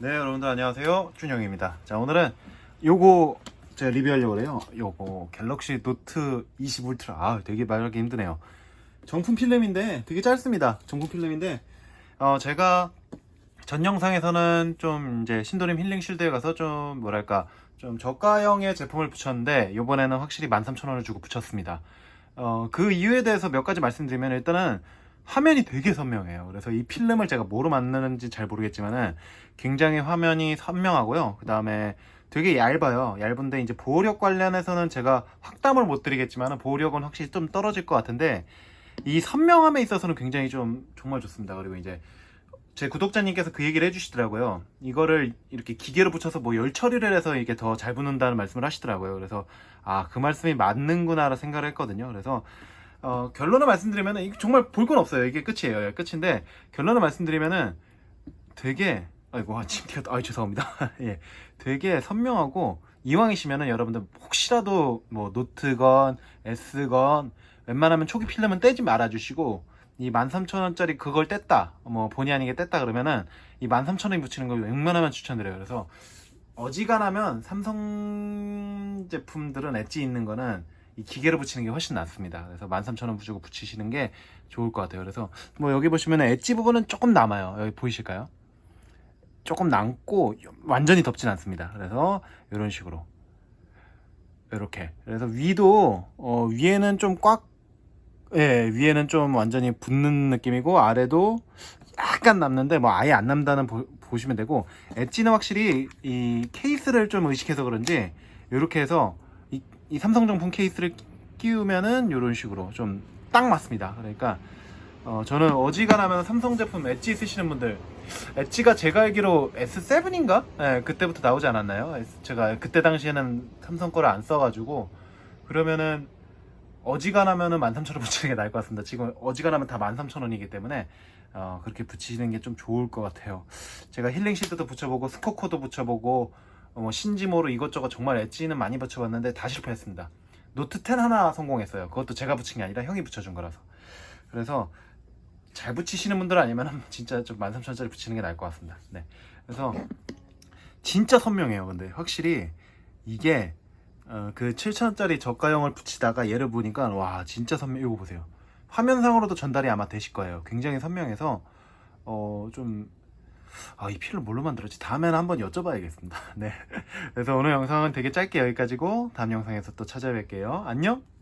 네 여러분들 안녕하세요. 준영입니다. 자 오늘은 요거 제가 리뷰하려고 해요. 요거 갤럭시 노트 20 울트라. 아 되게 말하기 힘드네요. 정품 필름인데 되게 짧습니다. 정품 필름인데 어 제가 전 영상에서는 좀 이제 신도림 힐링 쉴드에 가서 좀 뭐랄까 좀 저가형의 제품을 붙였는데 요번에는 확실히 13,000원을 주고 붙였습니다. 어 그 이유에 대해서 몇 가지 말씀드리면 일단은 화면이 되게 선명해요. 그래서 이 필름을 제가 뭐로 만드는지 잘 모르겠지만은 굉장히 화면이 선명하고요. 그 다음에 되게 얇아요. 얇은데 이제 보호력 관련해서는 제가 확담을 못 드리겠지만은 보호력은 확실히 좀 떨어질 것 같은데 이 선명함에 있어서는 굉장히 좀 정말 좋습니다. 그리고 이제 제 구독자님께서 그 얘기를 해주시더라고요. 이거를 이렇게 기계로 붙여서 뭐 열 처리를 해서 이게 더 잘 붙는다는 말씀을 하시더라고요. 그래서 아 그 말씀이 맞는구나라 생각을 했거든요. 그래서 어, 결론을 말씀드리면은 정말 볼 건 없어요. 이게 끝이에요. 예, 끝인데 결론을 말씀드리면은 되게 아이고 아, 침 튀었다. 아 죄송합니다. 예, 되게 선명하고 이왕이시면은 여러분들 혹시라도 뭐 노트건 S건 웬만하면 초기 필름은 떼지 말아주시고 이 13,000원짜리 그걸 뗐다 뭐 본의 아니게 뗐다 그러면은 이 13,000원이 붙이는 걸 웬만하면 추천드려요. 그래서 어지간하면 삼성 제품들은 엣지 있는 거는 이 기계로 붙이는 게 훨씬 낫습니다. 그래서 13,000원 주고 붙이시는 게 좋을 것 같아요. 그래서 뭐 여기 보시면 엣지 부분은 조금 남아요. 여기 보이실까요? 조금 남고 완전히 덥진 않습니다. 그래서 이런 식으로 이렇게 그래서 위도 어, 위에는 좀 꽉 예, 위에는 좀 완전히 붙는 느낌이고 아래도 약간 남는데 뭐 아예 안 남다는 보, 보시면 되고 엣지는 확실히 이 케이스를 좀 의식해서 그런지 이렇게 해서 이, 이 삼성 정품 케이스를 끼우면은 이런 식으로 좀 딱 맞습니다. 그러니까 어, 저는 어지간하면 삼성 제품 엣지 쓰시는 분들 엣지가 제가 알기로 S7인가? 예, 그때부터 나오지 않았나요? 제가 그때 당시에는 삼성 거를 안 써가지고 그러면은 어지간하면은 13,000원 붙이는 게 나을 것 같습니다. 지금 어지간하면 다 13,000원이기 때문에 어, 그렇게 붙이시는 게 좀 좋을 것 같아요. 제가 힐링 시트도 붙여보고 스코코도 붙여보고 어, 뭐 신지모로 이것저것 정말 엣지는 많이 붙여봤는데 다 실패했습니다. 노트 10 하나 성공했어요. 그것도 제가 붙인 게 아니라 형이 붙여준 거라서. 그래서 잘 붙이시는 분들 아니면 진짜 좀 13,000원짜리 붙이는 게 나을 것 같습니다. 네. 그래서 진짜 선명해요. 근데 확실히 이게 어, 그 7,000원짜리 저가형을 붙이다가 얘를 보니까 와 진짜 선명. 이거 보세요. 화면상으로도 전달이 아마 되실 거예요. 굉장히 선명해서 어 좀 아, 이 필을 뭘로 만들었지? 다음에는 한번 여쭤봐야겠습니다. 네. 그래서 오늘 영상은 되게 짧게 여기까지고 다음 영상에서 또 찾아뵐게요. 안녕!